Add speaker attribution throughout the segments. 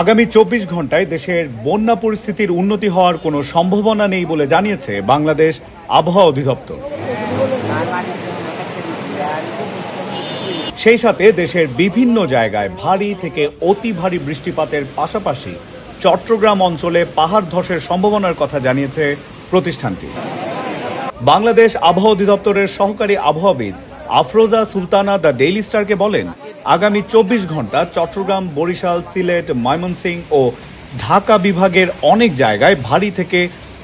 Speaker 1: আগামী চব্বিশ ঘন্টায় দেশের বন্যা পরিস্থিতির উন্নতি হওয়ার কোনো সম্ভাবনা নেই বলে জানিয়েছে বাংলাদেশ আবহাওয়া অধিদপ্তর। সেই সাথে দেশের বিভিন্ন জায়গায় ভারী থেকে অতি ভারী বৃষ্টিপাতের পাশাপাশি চট্টগ্রাম অঞ্চলে পাহাড় ধসের সম্ভাবনার কথা জানিয়েছে প্রতিষ্ঠানটি। বাংলাদেশ আবহাওয়া অধিদপ্তরের সহকারী আবহাওয়াবিদ আফরোজা সুলতানা দ্য ডেইলি স্টারকে বলেন আগামী চব্বিশ ঘণ্টা চট্টগ্রাম, বরিশাল, সিলেট, ময়মনসিংহ ও ঢাকা বিভাগের অনেক জায়গায় ভারী থেকে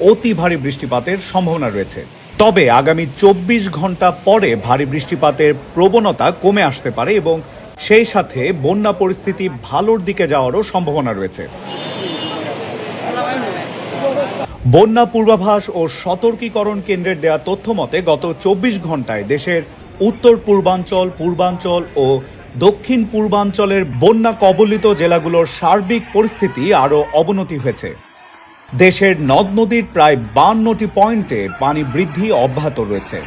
Speaker 1: অতি ভারী বৃষ্টিপাতের সম্ভাবনা রয়েছে। তবে আগামী চব্বিশ ঘণ্টা পরে ভারী বৃষ্টিপাতের প্রবণতা কমে আসতে পারে এবং সেই সাথে বন্যা পরিস্থিতি ভালোর দিকে যাওয়ারও সম্ভাবনা রয়েছে। বন্যা পূর্বাভাস ও সতর্কীকরণ কেন্দ্রের দেয়া তথ্য মতে গত চব্বিশ ঘন্টায় দেশের উত্তর পূর্বাঞ্চল পূর্বাঞ্চল ও দক্ষিণ পূর্বাঞ্চলের বন্যা কবলিত জেলাগুলোর সার্বিক পরিস্থিতি আরও অবনতি হয়েছে। দেশের নদ নদীর প্রায় বান্নটি পয়েন্টে পানি বৃদ্ধি অব্যাহত রয়েছে।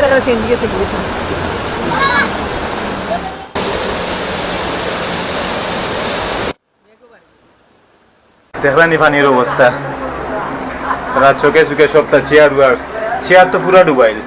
Speaker 2: থেকে গেছে
Speaker 3: দেখলানি পানির অবস্থা তারা চোখে চোখে সবটা চেয়ার চেয়ার তো পুরা ডুবাইল